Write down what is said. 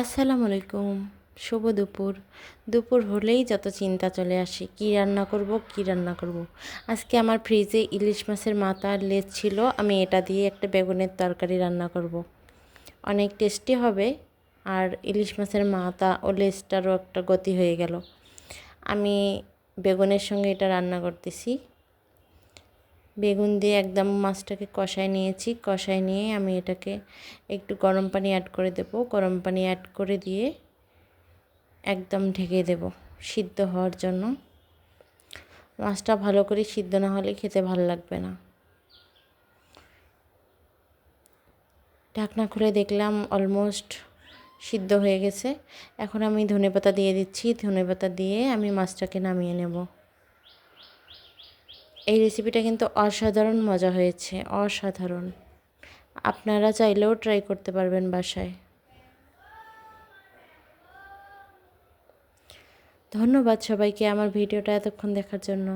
আসসালামু আলাইকুম, শুভ দুপুর দুপুর হলেই যত চিন্তা চলে আসে, কি রান্না করব, কি রান্না করব। আজকে আমার ফ্রিজে ইলিশ মাছের মাথা লেজ ছিল, আমি এটা দিয়ে একটা বেগুনের তরকারি রান্না করব। অনেক টেস্টি হবে, আর ইলিশ মাছের মাথা ও লেজটারও একটা গতি হয়ে গেল আমি বেগুনের সঙ্গে এটা রান্না করতেছি বেগুন দিয়ে একদম মাছটাকে কষায় নিয়েছি। কষায় নিয়ে আমি এটাকে একটু গরম পানি অ্যাড করে দেব। গরম পানি অ্যাড করে দিয়ে একদম ঢেকে দেব সিদ্ধ হওয়ার জন্য। মাছটা ভালো করে সিদ্ধ না হলে খেতে ভালো লাগবে না। ঢাকনা খুলে দেখলাম অলমোস্ট সিদ্ধ হয়ে গেছে। এখন আমি ধনেপাতা দিয়ে দিচ্ছি। ধনেপাতা দিয়ে আমি মাছটাকে নামিয়ে নেব। এই রেসিপিটা কিন্তু অসাধারণ মজা হয়েছে, অসাধারণ। আপনারা চাইলেও ট্রাই করতে পারবেন বাসায়। ধন্যবাদ সবাইকে আমার ভিডিওটা এতক্ষণ দেখার জন্য।